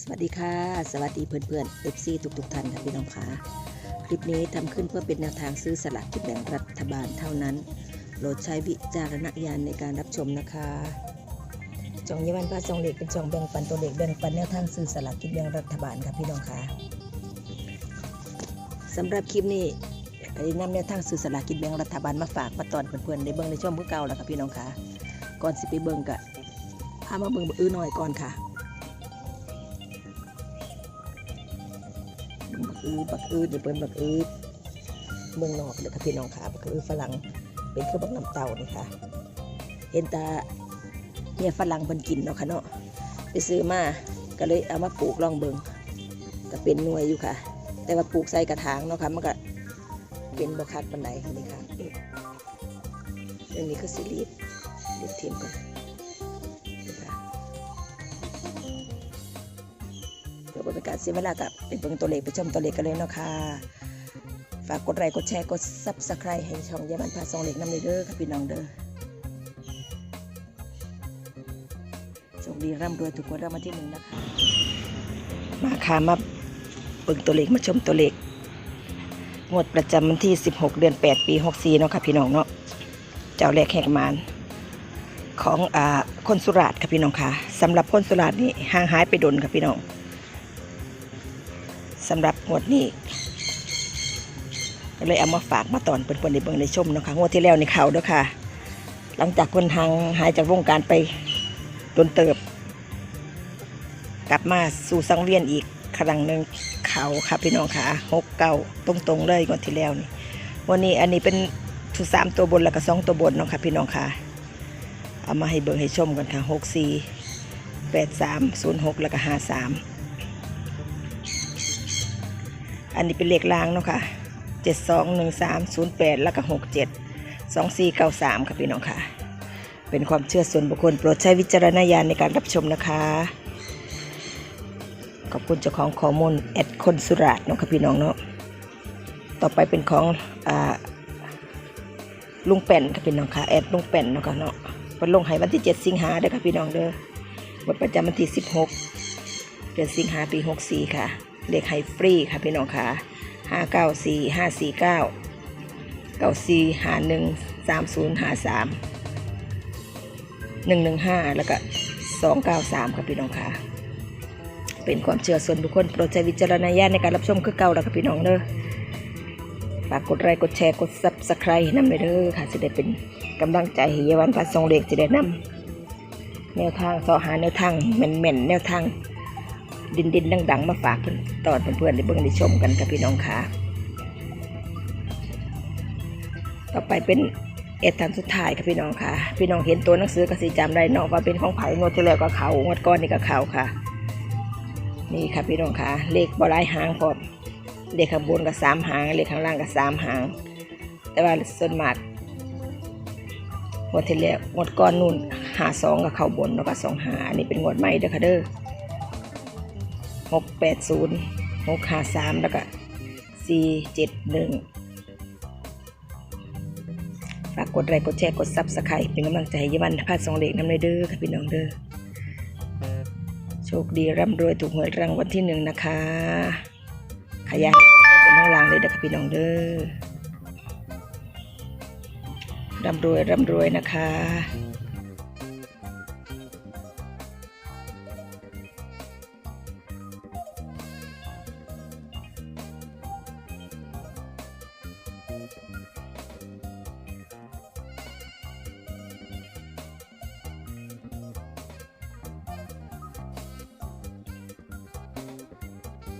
สวัสดีค่ะ สวัสดีเพื่อนๆ FC ทุกๆท่านค่ะพี่น้องค่ะคลิปนี้ทำขึ้นเพื่อเป็นแนวทางซื้อสลากกินแบ่งรัฐบาลเท่านั้นโปรดใช้วิจารณญาณในการรับชมนะคะจองยวันพาจองเหล็กเป็นจองแบ่งปันตัวเลขแบ่งปันแนวทางซื้อสลากกินแบ่งรัฐบาลค่ะพี่น้องค่ะสำหรับคลิปนี้ไอ้นำแนวทางซื้อสลากกินแบ่งรัฐบาลมาฝากมาตอนเพื่อนๆได้เบิ่งในช่วงเมื่อเก่าแล้วค่ะพี่น้องค่ะก่อนสิไปเบิ่งกะพามาเบิ่งอื้อหน่อยก่อนค่ะ อือบักอือนี่เป็นบักอือเมืองนอกเลยค่ะพี่น้องค่ะบักอือฝรั่งเป็นเครื่องบักน้ำเต่านี่ค่ะ เห็นตาเนี่ยฝรั่งเพิ่นกินเนาะค่ะเนาะไปซื้อมาก็เลยเอามาปลูกลองเบิงก็เป็นหน่วยอยู่ค่ะ แต่ว่าปลูกใส่กระถางเนาะค่ะมันก็เป็นบคัดปันไดนี่ค่ะเรื่องนี้คือสิรีบรีบทิมก่อน เพื่อเป็นการเสียเวลากับเป็นเบิ่งตัวเลขไปชมตัวเลขกันเลยเนาะค่ะฝากกดไลค์กดแชร์กดซับสไครต์ให้ช่องยามันพาซองเล็กน้ำเลยเด้อค่ะพี่น้องเด้อโชคดีร่ำรวยทุกคนรางวัลที่หนึ่งนะคะ มาค่ะมาเบิ่งตัวเลขมาชมตัวเลขงวดประจำวันที่ 16 เดือน 8 ปี 64 เนาะค่ะพี่น้องเนาะเจ้าแรกแหกมานของอ่าคนสุราษฎร์ค่ะพี่น้องค่ะสำหรับคนสุราษฎร์นี่ห่างหายไปดนค่ะพี่น้อง สำหรับงวดนี้ก็เลยเอามาฝากมาตอนเปิ่นๆในเบิ่งในชมนะคะงวดที่แล้วในเขาด้อค่ะ หลังจากคนทางหายจากวงการไปโดนเติบ กลับมาสู่สังเวียนอีกครั้งหนึ่งเขาค่ะพี่น้องค่ะหกเก้าตรงๆเลยงวดที่แล้วนี่วันนี้อันนี้เป็นทุสามตัวบนแล้วก็สองตัวบนเนาะค่ะพี่น้องค่ะ เอามาให้เบิ่งให้ชมกันค่ะหกสี่แปดสามศูนย์หกแล้วก็ห้าสาม อันนี้เป็นเลขรางเนาะค่ะเจ็ดสองหนึ่งสามศูนย์แปดแล้วก็หกเจ็ดสองสี่เก้าสามค่ะพี่น้องค่ะ เป็นความเชื่อส่วนบุคคลโปรดใช้วิจารณญาณในการรับชมนะคะ ขอบคุณเจ้าของข้อมูลแอดคนสุราษฎร์เนาะค่ะพี่น้องเนาะต่อไปเป็นของอ่าลุงแป่นค่ะพี่น้องค่ะแอดลุงแป่นเนาะค่ะเนาะเป็นลงให้วันที่ 7 สิงหาเด้อค่ะพี่น้องเด้อวันประจำวันที่ 16 เดือนสิงหาปี 64 ค่ะ เลขไฮฟรีค่ะพี่น้องค่ะห้าเก้าสี่ห้าสี่เก้าเก้าสี่ห้าหนึ่งสามศูนย์ห้าสามหนึ่งหนึ่งห้าแล้วก็สองเก้าสามค่ะพี่น้องค่ะ เป็นความเชื่อส่วนบุคคลโปรดใช้วิจารณญาณในการรับชมคือเก่าแล้วค่ะพี่น้องเด้อฝากกดไลค์กดแชร์กดซับสไครต์นำไปเด้อค่ะจะได้เป็นกำลังใจให้เยาวันพาทรงเล็กจะได้นำแนวทางสอหาแนวทางแม่นๆแนวทางดินดินๆดังๆ มาฝากเพื่อน ตอนเพื่อนๆได้เบิ่งได้ชมกันกับพี่น้องค่ะต่อไปเป็นเอตันสุดท้ายค่ะพี่น้องค่ะ พี่น้องเห็นตัวหนังสือกสิจำได้เนาะว่าเป็นของไผ่งวดที่แล้วก็เขางวดก้อนนี่ก็เขาค่ะ นี่ค่ะพี่น้องค่ะ เลขบหลายหางพร้อเลขข้างบนก็สามหาง เลขข้างล่างก็สามหาง แต่ว่าส่วนมากงวดที่แล้วงวดก้อนนู่นหาสองกับเขาบนแล้วก็สองหาอันนี้เป็นงวดใหม่เด้อค่ะเด้อหกแปดศูนย์ หกห้าสามแล้วก็สี่เจ็ดหนึ่งฝากกดไลค์กดแชร์กดซับสไครต์เป็นกำลังใจให้ยวันพาสองเล็กน้ำเลยเด้อค่ะพี่น้องเด้อโชคดีร่ำรวยถูกหวยรางวัลที่หนึ่งนะคะขยันเป็นข้างลางเลยเด้อค่ะพี่น้องเด้อร่ำรวยร่ำรวยนะคะ